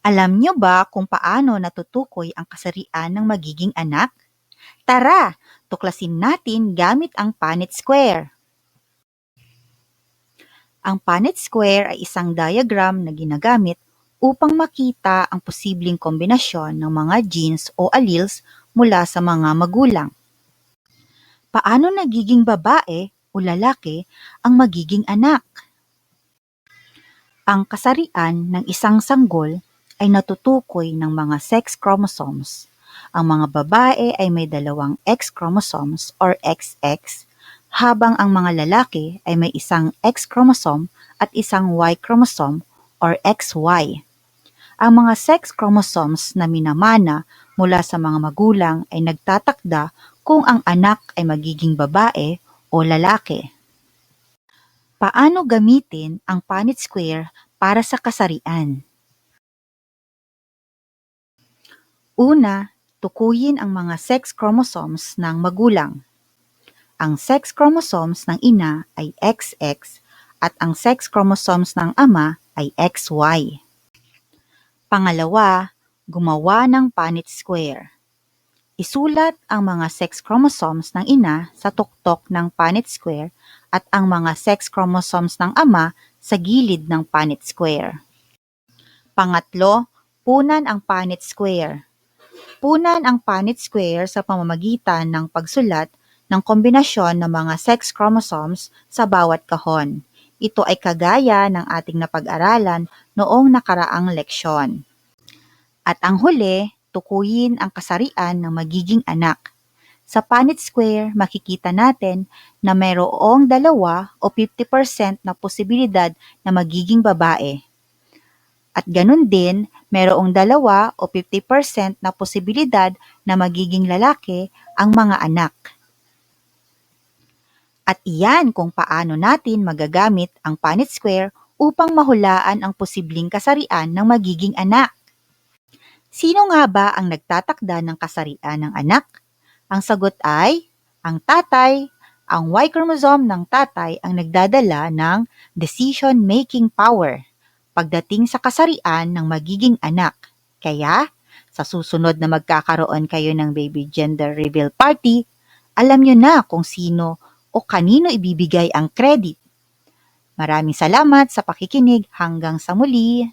Alam niyo ba kung paano natutukoy ang kasarian ng magiging anak? Tara, tuklasin natin gamit ang Punnett Square. Ang Punnett Square ay isang diagram na ginagamit upang makita ang posibleng kombinasyon ng mga genes o alleles mula sa mga magulang. Paano nagiging babae o lalaki ang magiging anak? Ang kasarian ng isang sanggol ay natutukoy ng mga sex chromosomes. Ang mga babae ay may dalawang X chromosomes or XX, habang ang mga lalaki ay may isang X chromosome at isang Y chromosome or XY. Ang mga sex chromosomes na minamana mula sa mga magulang ay nagtatakda kung ang anak ay magiging babae o lalaki. Paano gamitin ang Punnett Square para sa kasarian? Una, tukuyin ang mga sex chromosomes ng magulang. Ang sex chromosomes ng ina ay XX at ang sex chromosomes ng ama ay XY. Pangalawa, gumawa ng Punnett Square. Isulat ang mga sex chromosomes ng ina sa tuktok ng Punnett Square at ang mga sex chromosomes ng ama sa gilid ng Punnett Square. Pangatlo, punan ang Punnett Square. Punan ang Punnett Square sa pamamagitan ng pagsulat ng kombinasyon ng mga sex chromosomes sa bawat kahon. Ito ay kagaya ng ating napag-aralan noong nakaraang leksyon. At ang huli, tukuyin ang kasarian ng magiging anak. Sa Punnett Square, makikita natin na mayroong dalawa o 50% na posibilidad na magiging babae. At ganun din, mayroong dalawa o 50% na posibilidad na magiging lalaki ang mga anak. At iyan kung paano natin magagamit ang Punnett Square upang mahulaan ang posibleng kasarian ng magiging anak. Sino nga ba ang nagtatakda ng kasarian ng anak? Ang sagot ay ang tatay. Ang Y chromosome ng tatay ang nagdadala ng decision-making power pagdating sa kasarian ng magiging anak. Kaya, sa susunod na magkakaroon kayo ng baby gender reveal party, alam nyo na kung sino o kanino ibibigay ang credit. Maraming salamat sa pakikinig hanggang sa muli.